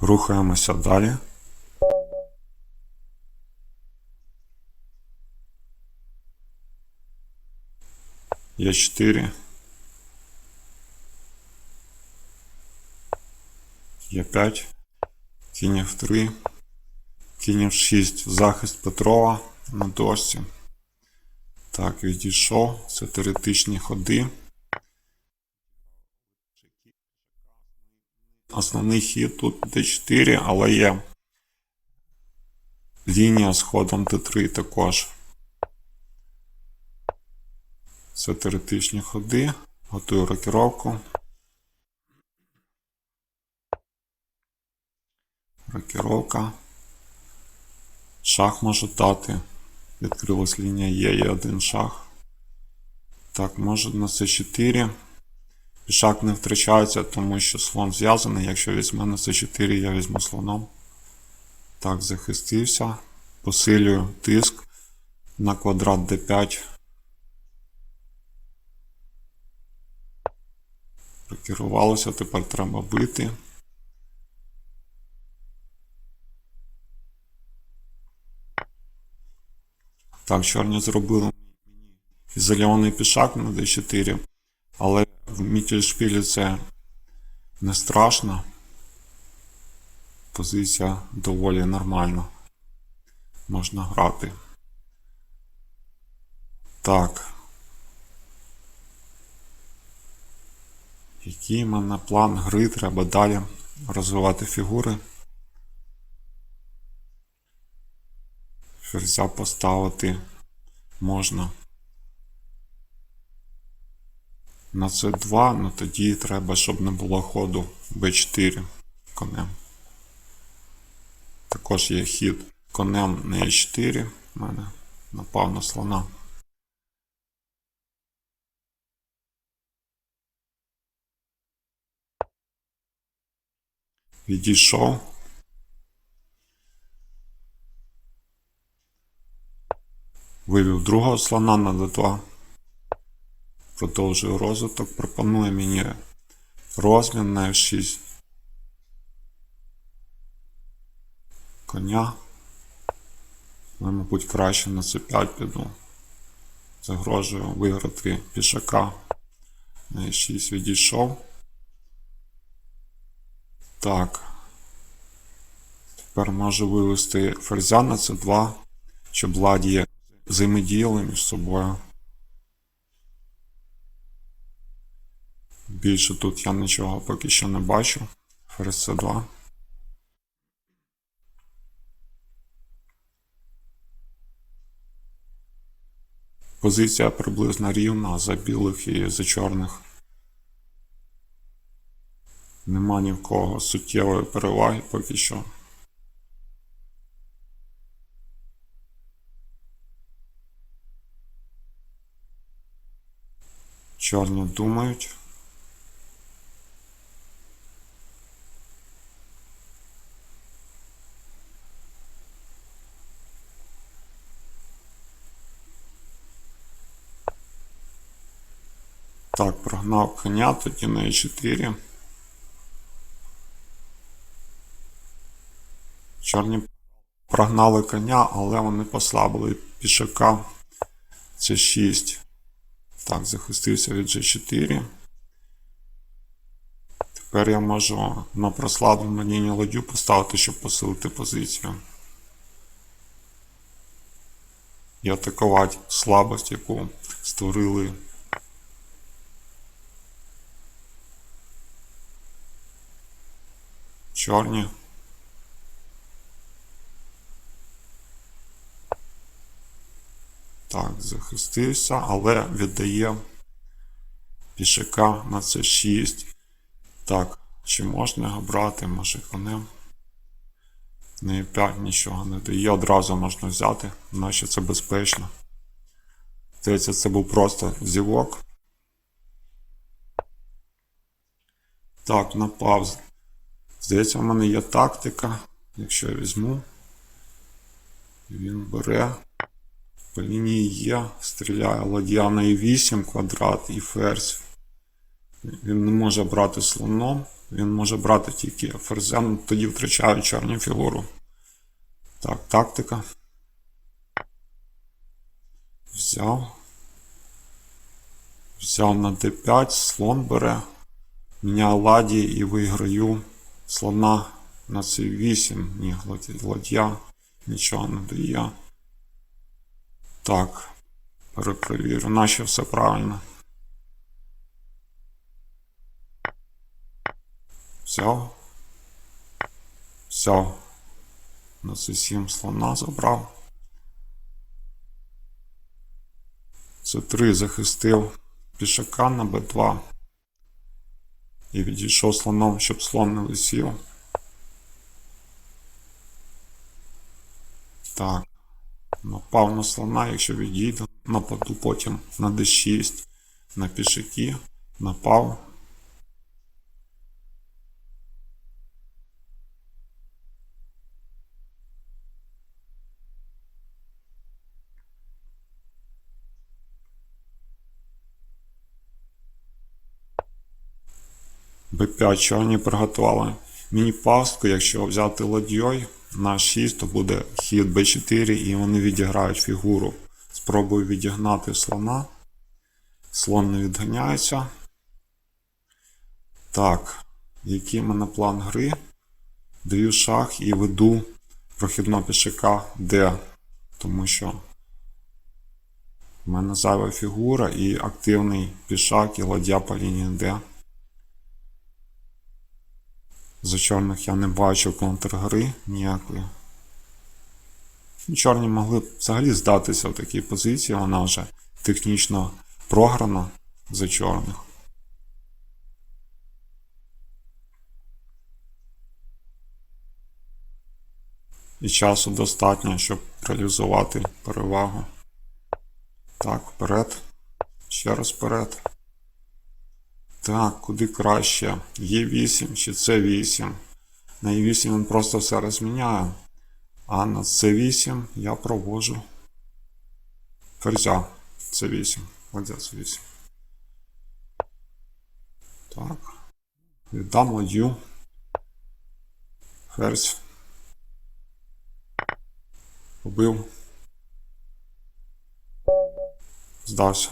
Рухаємося далі. Є 4. Є 5. Кінь F3. Кінь F6. Захист Петрова на дошці. Так, відійшов. Це теоретичні ходи. Основний хід тут d4, але є лінія з ходом d3 також. Це теоретичні ходи. Готую рокіровку. Рокіровка. Шах можу дати. Відкрилась лінія Є, є один шах. Так, можу на c4. Пішак не втрачається, тому що слон зв'язаний. Якщо візьме на c4, я візьму слоном. Так, захистився. Посилюю тиск на квадрат d5. Прокерувалося, тепер треба бити. Так, чорні зробили ізольований пішак на d4, але в Мітельшпілі це не страшно. Позиція доволі нормальна. Можна грати. Так. Який в мене план гри? Треба далі розвивати фігури. Ферзя поставити можна. На c2, ну тоді треба, щоб не було ходу b4 конем. Також є хід конем на e4. У мене напав на слона. Відійшов. Вивів другого слона на d2. Продовжую розвиток. Пропонує мені розмін на F6. Коня. Але, мабуть, краще на C5 піду. Загрожую виграти пішака. На E6 відійшов. Так. Тепер можу вивести ферзя на C2, щоб ладії взаємодіяли між собою. Більше тут я нічого поки що не бачу. Ферзь C2. Позиція приблизно рівна за білих і за чорних. Нема ні в кого суттєвої переваги поки що. Чорні думають. Так, прогнав коня, тоді на e4. Чорні прогнали коня, але вони послабили пішака. Це 6. Так, захистився від G4. Тепер я можу на прослаблену лінію ладю поставити, щоб посилити позицію. І атакувати слабость, яку створили. Чорні. Так, захистився, але віддає пішака на це 6. Так, чи можна його брати, може конем? На e5 нічого не дає, одразу можна взяти, наче це безпечно. Здається, це був просто зівок. Так, напав. Здається, в мене є тактика. Якщо я візьму, він бере. По лінії є, стріляє ладья на і 8 квадрат і ферзь. Він не може брати слоном. Він може брати тільки ферзем, тоді втрачає чорні фігуру. Так, тактика. Взяв. Взяв на d5, слон бере. Міняю ладі і виграю слона на c8. Ні, ладь- ладья нічого не дає. Так, перепровірю, наче все правильно. Взяв. Взяв. На c7 слона забрав. С3 захистив пішака на b2. І відійшов слоном, щоб слон не висів. Так. Напав на слона, якщо відійде, нападу потім на d6, на пішаки. Напав. Б5 чорні приготували міні-пастку, якщо взяти ладьой на 6, то буде хід Б4 і вони відіграють фігуру. Спробую відігнати слона. Слон не відганяється. Так, який в мене план гри? Даю шах і веду прохідного пішака Д. Тому що в мене зайва фігура і активний пішак і ладья по лінії Д. За чорних я не бачу контргри ніякої. Ну, Чорні могли б взагалі здатися в такій позиції, вона вже технічно програна за чорних. І часу достатньо, щоб реалізувати перевагу. Так, вперед. Ще раз вперед. Так, куди краще? Є8 чи С8. На Е8 він просто все розміняє. А на С8 я провожу ферзя С8. Ладья С8. Так. Віддам ладью. Ферзь. Побив. Здався.